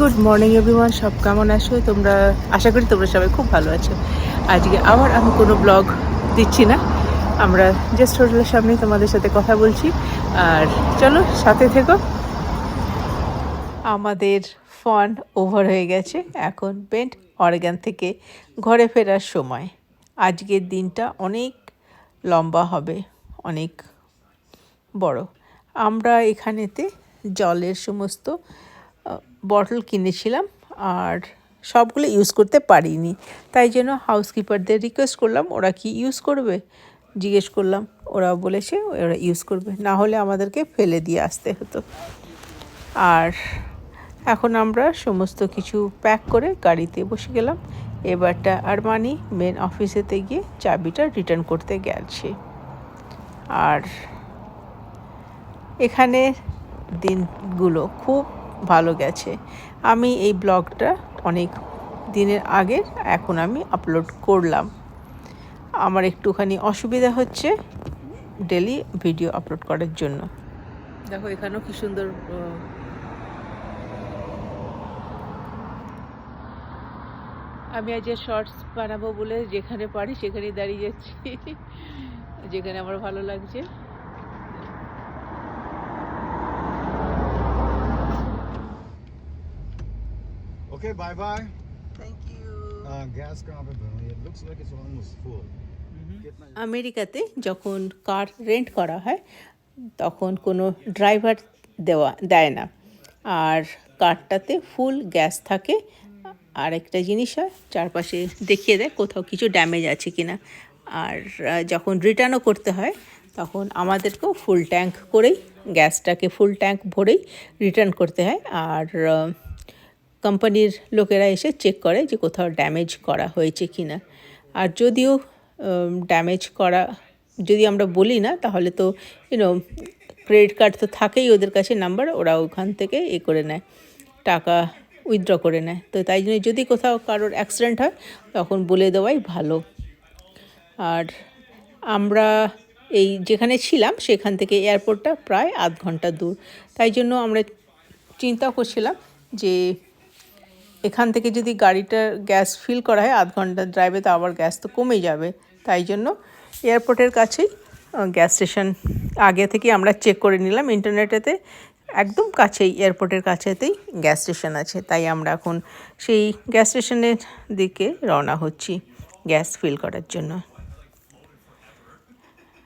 Good morning, everyone. সব কেমন আছো? তোমরা, আশা করি তোমরা সবাই খুব ভালো আছো। আজকে আবার আমি কোনো ব্লগ দিচ্ছি না। আমরা জাস্ট হোটেলের সামনেই তোমাদের সাথে কথা বলছি। আর চলো, সাথে থেকো। আমাদের ফান্ড ওভার হয়ে গেছে। এখন বেন্ট অরেগান থেকে ঘরে ফেরার সময়। আজকের দিনটা অনেক লম্বা হবে, অনেক বড়। আমরা এখানেতে জলের সমস্ত বটল কিনেছিলাম আর সবগুলো ইউজ করতে পারিনি। তাই জন্য হাউসকিপারদের রিকোয়েস্ট করলাম, ওরা কি ইউজ করবে? জিজ্ঞেস করলাম ওরা বলেছে ওরা ইউজ করবে। না হলে আমাদেরকে ফেলে দিয়ে আসতে হতো। আর এখন আমরা সমস্ত কিছু প্যাক করে গাড়িতে বসে গেলাম। এবারটা আরমানি মেন অফিসেতে গিয়ে চাবিটা রিটার্ন করতে গেছে। আর এখানে দিনগুলো খুব ভালো গেছে। আমি এই ব্লগটা অনেক দিনের আগে এখন আমি আপলোড করলাম। আমার একটুখানি অসুবিধা হচ্ছে ডেলি ভিডিও আপলোড করার জন্য। দেখো এখানেও কি সুন্দর আমি আজ শর্টস বানাবো বলে যেখানে পারি সেখানেই দাঁড়িয়ে যাচ্ছি। যেখানে আমার ভালো লাগছে। Okay, bye bye. Thank you. Uh, gas carpet, it looks like it's almost full. Mm-hmm. আমেরিকাতে যখন কার রেন্ট করা হয় তখন কোনো ড্রাইভার দেওয়া দেয় না। আর কারটাতে ফুল গ্যাস থাকে। আর একটা জিনিস হয় চারপাশে দেখিয়ে দেয় কোথাও কিছু ড্যামেজ আছে কি না আর যখন রিটার্নও করতে হয় তখন আমাদেরকেও ফুল ট্যাঙ্ক করেই গ্যাসটাকে ফুল ট্যাঙ্ক ভরেই রিটার্ন করতে হয়। আর কোম্পানির লোকেরা এসে চেক করে যে কোথাও ড্যামেজ করা হয়েছে কি না আর যদিও ড্যামেজ করা, যদি আমরা বলি না, তাহলে তো ইউনো ক্রেডিট কার্ড তো থাকেই ওদের কাছে নাম্বার ওরা ওখান থেকে এ করে নেয়, টাকা উইথড্র করে নেয়। তো তাই জন্য যদি কোথাও কারোর অ্যাক্সিডেন্ট হয়, তখন বলে দেওয়াই ভালো। আর আমরা এই যেখানে ছিলাম, সেখান থেকে এয়ারপোর্টটা প্রায় আধ ঘণ্টা দূর। তাই জন্য আমরা চিন্তা করছিলাম যে এখান থেকে যদি গাড়িটার গ্যাস ফিল করা হয়, আধ ঘণ্টা ড্রাইভে তো আবার গ্যাস তো কমে যাবে। তাই জন্য এয়ারপোর্টের কাছেই গ্যাস স্টেশন আগে থেকে আমরা চেক করে নিলাম। ইন্টারনেটেতে একদম কাছেই এয়ারপোর্টের কাছেতেই গ্যাস স্টেশন আছে। তাই আমরা এখন সেই গ্যাস স্টেশনের দিকে রওনা হচ্ছি গ্যাস ফিল করার জন্য।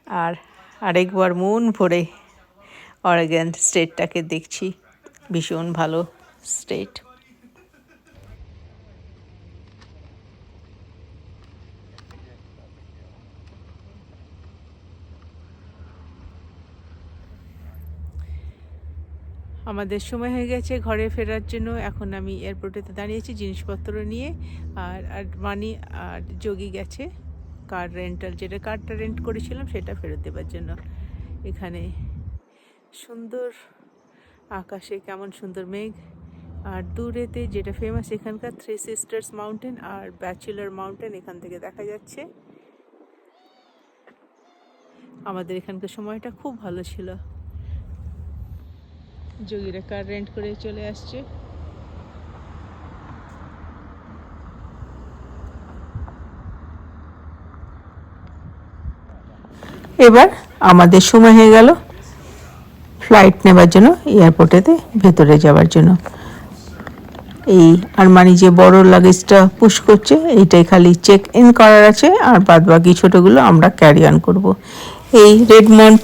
আর আরেকবার মন ভরে অরেগন স্টেটটাকে দেখছি। ভীষণ ভালো স্টেট আমাদের সময় হয়ে গেছে ঘরে ফেরার জন্য। এখন আমি এয়ারপোর্টেতে দাঁড়িয়েছি জিনিসপত্র নিয়ে। আর আর মানি আর যোগী গেছে। কার রেন্টাল যেটা কারটা রেন্ট করেছিলাম সেটা ফেরত দেওয়ার জন্য। এখানে সুন্দর আকাশে কেমন সুন্দর মেঘ। আর দূরেতে যেটা ফেমাস এখানকার থ্রি সিস্টার্স মাউন্টেন আর ব্যাচেলার মাউন্টেন এখান থেকে দেখা যাচ্ছে। আমাদের এখানকার সময়টা খুব ভালো ছিল। যোগীরা কার রেন্ট করে চলে আসছে? এবার আমাদের সময় হয়ে গেল। ফ্লাইট নেবার জন্য এয়ারপোর্টেতে ভেতরে যাওয়ার জন্য। এই আরমানি যে বড় লাগেজটা পুশ করছে, এইটাই খালি চেক ইন করার আছে, আর বাদ বাকি ছোটোগুলো আমরা ক্যারি অন করব। এই রেডমন্ড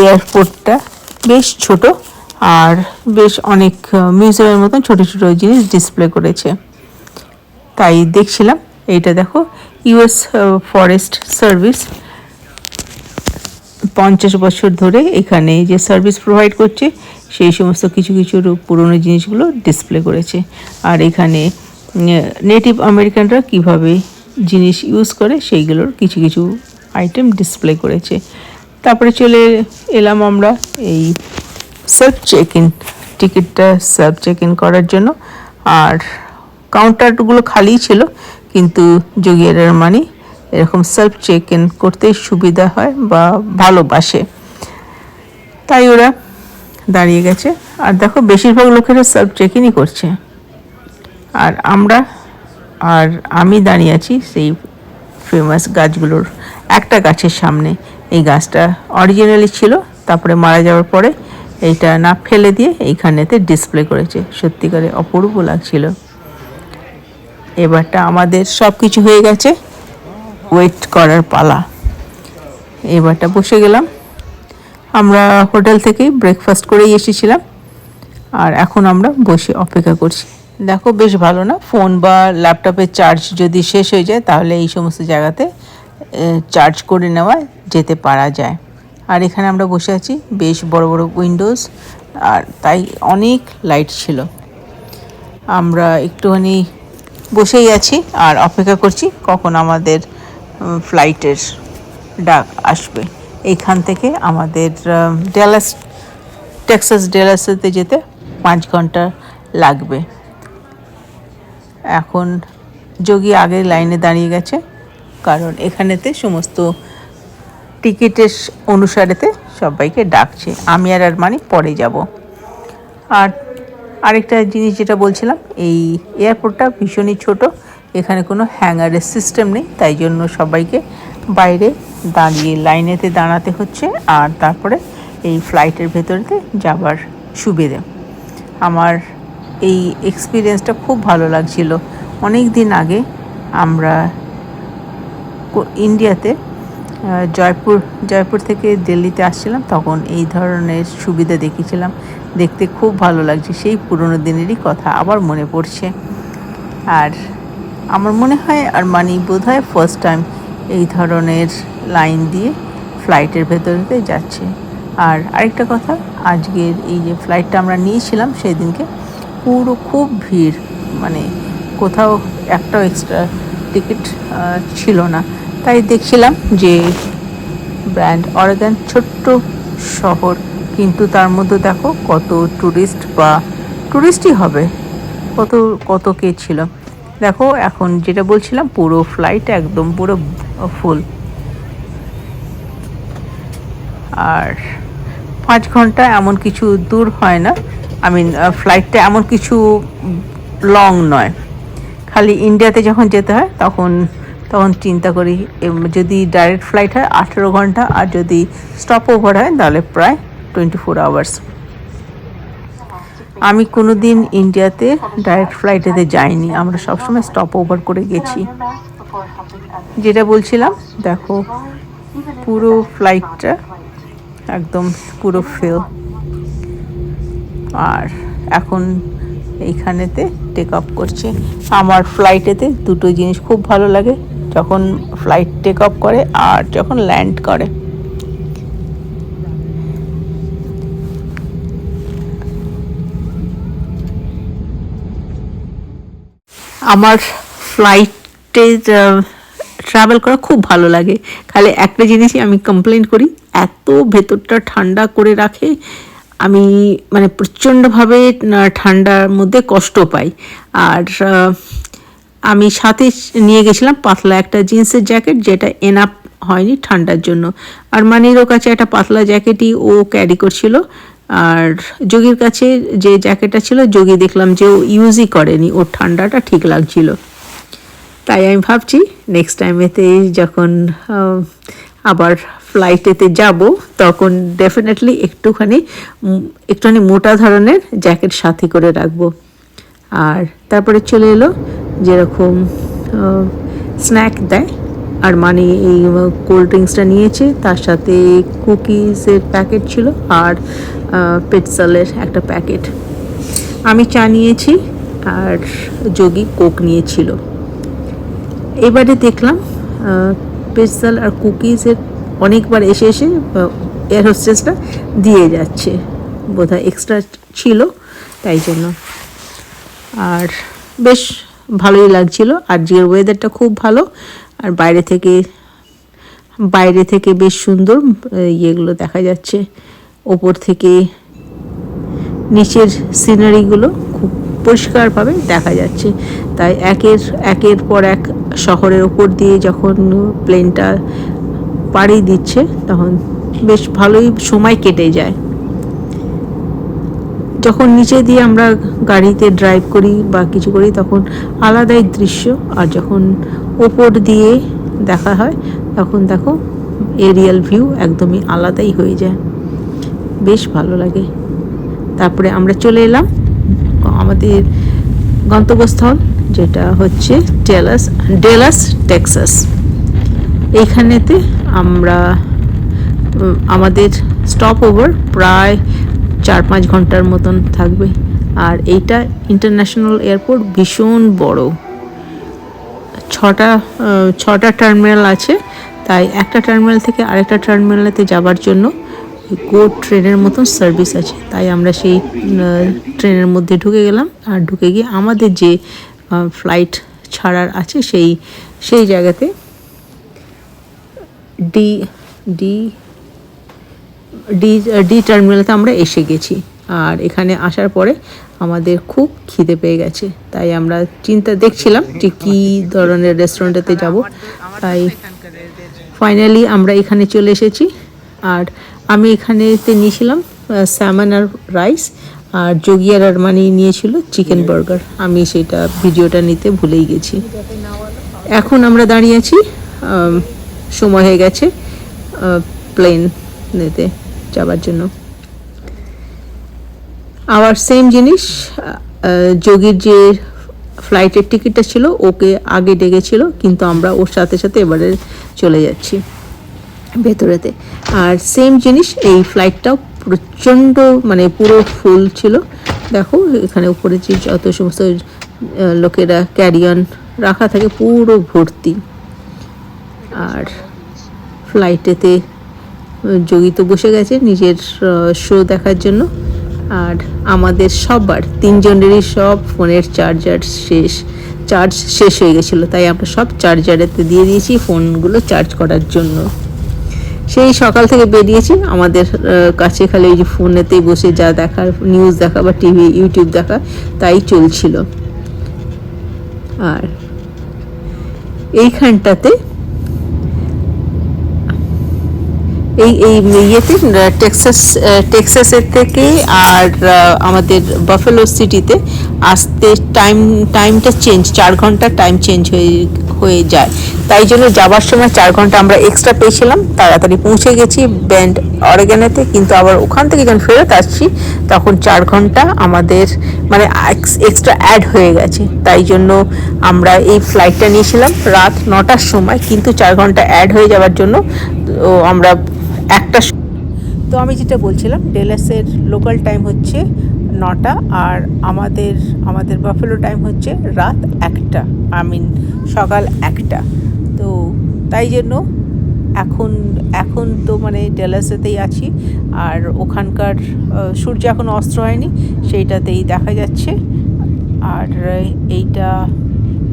এয়ারপোর্টটা বেশ ছোট। আর বেশ অনেক মিউজিয়ামের মতন ছোট ছোট জিনিস ডিসপ্লে করেছে। তাই দেখছিলাম, এইটা দেখো ইউএস ফরেস্ট সার্ভিস পঞ্চাশ বছর ধরে এখানে যে সার্ভিস প্রোভাইড করছে, সেই সমস্ত কিছু কিছু পুরনো জিনিসগুলো ডিসপ্লে করেছে। আর এখানে নেটিভ আমেরিকানরা কীভাবে জিনিস ইউজ করে, সেইগুলোর কিছু কিছু আইটেম ডিসপ্লে করেছে। তারপরে চলে এলাম আমরা এই সেলফ চেক ইন টিকিটটা সেলফ চেক ইন করার জন্য। আর কাউন্টারগুলো খালি ছিল, কিন্তু যোগিয়ারের মানি এরকম সেলফ চেক ইন করতেই সুবিধা হয় বা ভালোবাসে। তাই ওরা দাঁড়িয়ে গেছে। আর দেখো, বেশিরভাগ লোকেরা সেলফ চেক ইনই করছে। আর আমরা, আর আমি দাঁড়িয়ে আছি সেই ফেমাস গাছগুলোর, একটা গাছের সামনে। এই গাছটা অরিজিনালি ছিল, তারপরে মারা যাওয়ার পরে এইটা না ফেলে দিয়ে এইখানেতে ডিসপ্লে করেছে। সত্যিকারে অপূর্ব লাগছিল। এবারটা আমাদের সব কিছু হয়ে গেছে। ওয়েট করার পালা। এবারটা বসে গেলাম। আমরা হোটেল থেকেই ব্রেকফাস্ট করেই এসেছিলাম। আর এখন আমরা বসে অপেক্ষা করছি। দেখো বেশ ভালো না? ফোন বা ল্যাপটপের চার্জ যদি শেষ হয়ে যায়, তাহলে এই সমস্ত জায়গাতে চার্জ করে নেওয়া যেতে পারা যায়। আর এখানে আমরা বসে আছি, বেশ বড় বড় উইন্ডোজ আর তাই অনেক লাইট ছিল। আমরা একটুখানি বসেই আছি আর অপেক্ষা করছি কখন আমাদের ফ্লাইটের ডাক আসবে। এইখান থেকে আমাদের ডেলাস টেক্সাস ডেলাসেতে যেতে পাঁচ ঘণ্টা লাগবে। এখন যোগী আগের লাইনে দাঁড়িয়ে গেছে, কারণ এখানেতে সমস্ত টিকিটের অনুসারেতে সবাইকে ডাকছে। আমি আর আর মানে পরে যাব। আর আরেকটা জিনিস যেটা বলছিলাম, এই এয়ারপোর্টটা ভীষণই ছোট, এখানে কোনো হ্যাঙ্গারের সিস্টেম নেই, তাই জন্য সবাইকে বাইরে দাঁড়িয়ে লাইনেতে দাঁড়াতে হচ্ছে, আর তারপরে এই ফ্লাইটের ভেতরেতে যাবার সুবিধে। আমার এই এক্সপিরিয়েন্সটা খুব ভালো লাগছিল। অনেক দিন আগে আমরা ইন্ডিয়াতে জয়পুর জয়পুর থেকে দিল্লিতে আসছিলাম, তখন এই ধরনের সুবিধা দেখেছিলাম দেখতে খুব ভালো লাগছে, সেই পুরনো দিনেরই কথা আবার মনে পড়ছে। আর আমার মনে হয়, আর মানি বোধ হয় ফার্স্ট টাইম এই ধরনের লাইন দিয়ে ফ্লাইটের ভেতরেতে যাচ্ছে। আর আরেকটা কথা, আজকের এই যে ফ্লাইটটা আমরা নিয়েছিলাম সেদিনকে, পুরো খুব ভিড় মানে কোথাও একটাও এক্সট্রা টিকিট ছিল না। তাই দেখছিলাম যে ব্র্যান্ড অরেগান ছোট্ট শহর, কিন্তু তার মধ্যে দেখো কত ট্যুরিস্ট বা ট্যুরিস্টই হবে। কত কত কে ছিল। দেখো, এখন যেটা বলছিলাম, পুরো ফ্লাইট একদম পুরো ফুল আর পাঁচ ঘণ্টা এমন কিছু দূর হয় না। আই মিন ফ্লাইটটা এমন কিছু লং নয়। খালি ইন্ডিয়াতে যখন যেতে হয়, তখন তখন চিন্তা করি যদি ডাইরেক্ট ফ্লাইট হয় আঠেরো ঘণ্টা আর যদি স্টপ ওভার হয় তাহলে প্রায় টোয়েন্টি ফোর আওয়ার্স আমি কোনো দিন ইন্ডিয়াতে ডাইরেক্ট ফ্লাইটেতে যাইনি, আমরা সবসময় স্টপ ওভার করে গেছি। যেটা বলছিলাম, দেখো, পুরো ফ্লাইটটা একদম পুরো ফিল আর এখন এইখানেতে টেক আপ করছে। আমার ফ্লাইটেতে দুটো জিনিস খুব ভালো লাগে। যখন ফ্লাইট টেক অফ করে আর যখন ল্যান্ড করে। আমার ফ্লাইটে ট্রাভেল করা খুব ভালো লাগে। খালি একটা জিনিসই আমি কমপ্লেন করি, এত ভেতরটা ঠান্ডা করে রাখে, আমি মানে প্রচণ্ডভাবে ঠান্ডার মধ্যে কষ্ট পাই। আর আমি সাথে নিয়ে গেছিলাম পাতলা একটা জিন্সের জ্যাকেট যেটা এনাপ হয়নি ঠান্ডার জন্য। আর মানিরও কাছে একটা পাতলা জ্যাকেটই ও ক্যারি করছিল। আর যোগীর কাছে যে জ্যাকেটটা ছিল, যোগী দেখলাম যে ও ইউজই করেনি, ওর ঠান্ডাটা ঠিক লাগছিল। তাই আমি ভাবছি নেক্সট টাইমেতে যখন আবার ফ্লাইটেতে যাব, তখন ডেফিনেটলি একটুখানি একটুখানি মোটা ধরনের জ্যাকেট সাথে করে রাখব। আর তারপরে চলে এলো যেরকম স্ন্যাক দেয়। আর মানে এই কোল্ড ড্রিঙ্কসটা নিয়েছে। তার সাথে কুকিজের প্যাকেট ছিল আর পেটসালের একটা প্যাকেট আমি চা নিয়েছি আর যোগী কোক নিয়েছিল। এবারে দেখলাম পেস্তাল আর কুকিজের অনেকবার এসে এসে এয়ার হোস্টেসটা দিয়ে যাচ্ছে। বোধহয় এক্সট্রা ছিল, তাই জন্য। আর বেশ ভালোই লাগছিল। আজকের ওয়েদারটা খুব ভালো। আর বাইরে থেকে বাইরে থেকে বেশ সুন্দর ইয়েগুলো দেখা যাচ্ছে। ওপর থেকে নিচের সিনারিগুলো খুব পরিষ্কারভাবে দেখা যাচ্ছে। তাই একের একের পর এক শহরের ওপর দিয়ে যখন প্লেনটা পাড়ি দিচ্ছে, তখন বেশ ভালোই সময় কেটে যায়। যখন নিচে দিয়ে আমরা গাড়িতে ড্রাইভ করি বা কিছু করি, তখন আলাদাই দৃশ্য। আর যখন ওপর দিয়ে দেখা হয়, তখন দেখো এরিয়াল ভিউ একদমই আলাদাই হয়ে যায়। বেশ ভালো লাগে। তারপরে আমরা চলে এলাম আমাদের গন্তব্যস্থল, যেটা হচ্ছে ডেলাস ডেলাস টেক্সাস এইখানেতে আমরা আমাদের স্টপ ওভার প্রায় চার পাঁচ ঘণ্টার মতন থাকবে। আর এইটা ইন্টারন্যাশনাল এয়ারপোর্ট ভীষণ বড়। ছটা ছটা টার্মিনাল আছে। তাই একটা টার্মিনাল থেকে আরেকটা টার্মিনালেতে যাবার জন্য গো ট্রেনের মতন সার্ভিস আছে। তাই আমরা সেই ট্রেনের মধ্যে ঢুকে গেলাম। আর ঢুকে গিয়ে আমাদের যে ফ্লাইট ছাড়ার আছে সেই সেই জায়গাতে ডি ডি ডি ডি টার্মিনালতে আমরা এসে গেছি। আর এখানে আসার পরে আমাদের খুব খিদে পেয়ে গেছে। তাই আমরা চিন্তা দেখছিলাম যে কী ধরনের রেস্টুরেন্টেতে যাব। তাই ফাইনালি আমরা এখানে চলে এসেছি। আর আমি এখানেতে নিয়েছিলাম স্যামন আর রাইস আর যোগিয়ার আরমানি নিয়েছিল চিকেন বার্গার আমি সেটা ভিডিওটা নিতে ভুলেই গেছি। এখন আমরা দাঁড়িয়ে আছি সময় হয়ে গেছে প্লেন নিতে। যাবার জন্য। আবার সেম জিনিস যোগীর যে ফ্লাইটের টিকিটটা ছিল, ওকে আগে ডেকেছিল, কিন্তু আমরা ওর সাথে সাথে এবারে চলে যাচ্ছি ভেতরেতে। আর সেম জিনিস, এই ফ্লাইটটাও প্রচণ্ড মানে পুরো ফুল ছিল। দেখো, এখানে উপরে যে যত সমস্ত লোকেরা ক্যারিয়ন রাখা থাকে, পুরো ভর্তি। আর ফ্লাইটেতে যোগী তো বসে গেছে নিজের শো দেখার জন্য। আর আমাদের সবার, তিনজনেরই সব ফোনের চার্জার শেষ চার্জ শেষ হয়ে গেছিল। তাই আমরা সব চার্জারেতে দিয়ে দিয়েছি ফোনগুলো চার্জ করার জন্য। সেই সকাল থেকে বেরিয়েছি। আমাদের কাছে খালি ওই যে ফোনেতেই বসে যা দেখার নিউজ দেখা বা টিভি ইউটিউব দেখা, তাই চলছিল। আর এইখানটাতে এই এই ইয়েতে টেক্সাস টেক্সাসের থেকে আর আমাদের বাফেলো সিটিতে আসতে টাইম, টাইমটা চেঞ্জ, চার ঘণ্টা টাইম চেঞ্জ হয়ে হয়ে যায়। তাই জন্য যাবার সময় চার ঘণ্টা আমরা এক্সট্রা পেয়েছিলাম, তাড়াতাড়ি পৌঁছে গেছি ব্যান্ড অরেগানেতে, কিন্তু আবার ওখান থেকে যখন ফেরত আসছি, তখন চার ঘণ্টা আমাদের মানে এক্সট্রা অ্যাড হয়ে গেছে। তাই জন্য আমরা এই ফ্লাইটটা নিয়েছিলাম রাত নটার সময়, কিন্তু চার ঘণ্টা অ্যাড হয়ে যাওয়ার জন্য আমরা একটা তো আমি যেটা বলছিলাম, ডেলাসের লোকাল টাইম হচ্ছে নটা আর আমাদের আমাদের বাফেলো টাইম হচ্ছে রাত একটা আই মিন সকাল একটা। তো তাই জন্য এখন এখন তো মানে ডেলাসেতেই আছি আর ওখানকার সূর্য এখন অস্ত্র হয়নি, সেইটাতেই দেখা যাচ্ছে। আর এইটা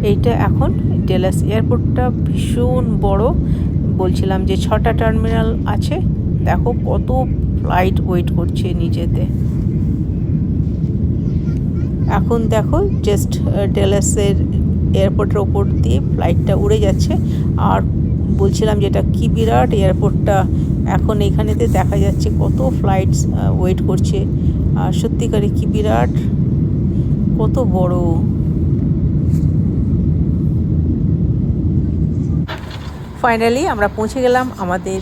এইটা এখন ডেলাস এয়ারপোর্টটা ভীষণ বড় বলছিলাম যে ছটা টার্মিনাল আছে, দেখো কত ফ্লাইট ওয়েট করছে নিচেতে এখন দেখো জাস্ট ডেলাসের এয়ারপোর্টের ওপর দিয়ে ফ্লাইটটা উড়ে যাচ্ছে। আর বলছিলাম যেটা কি বিরাট এয়ারপোর্টটা এখন এখানেতে দেখা যাচ্ছে কত ফ্লাইটস ওয়েট করছে। আর সত্যিকারে কি বিরাট, কত বড়। ফাইনালি আমরা পৌঁছে গেলাম আমাদের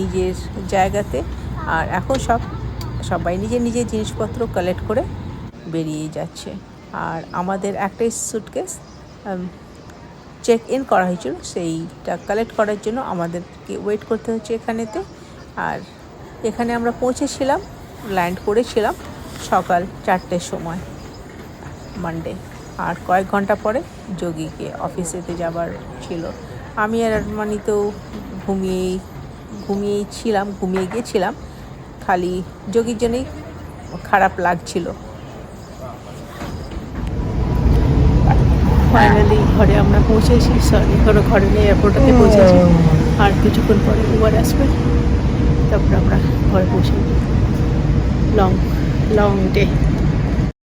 নিজের জায়গাতে। আর এখন সব, সবাই নিজের নিজের জিনিসপত্র কালেক্ট করে বেরিয়ে যাচ্ছে। আর আমাদের একটাই সুটকেস চেক ইন করা হয়েছিল। সেইটা কালেক্ট করার জন্য আমাদেরকে ওয়েট করতে হচ্ছে এখানেতে। আর এখানে আমরা পৌঁছেছিলাম ল্যান্ড করেছিলাম সকাল চারটের সময় মানডে আর কয়েক ঘণ্টা পরে যোগীকে অফিসেতে যাবার ছিল। আমি আর আরমানি তো ঘুমিয়েই ঘুমিয়েই ছিলাম ঘুমিয়ে গিয়েছিলাম। খালি যোগীর জন্যই খারাপ লাগছিল। ফাইনালি ঘরে আমরা পৌঁছেছি সরি এখনও ঘরে নেই এয়ারপোর্টে পৌঁছেছি। আর কিছুক্ষণ পরে উবার আসবে তারপর আমরা ঘরে পৌঁছে লং লং ডে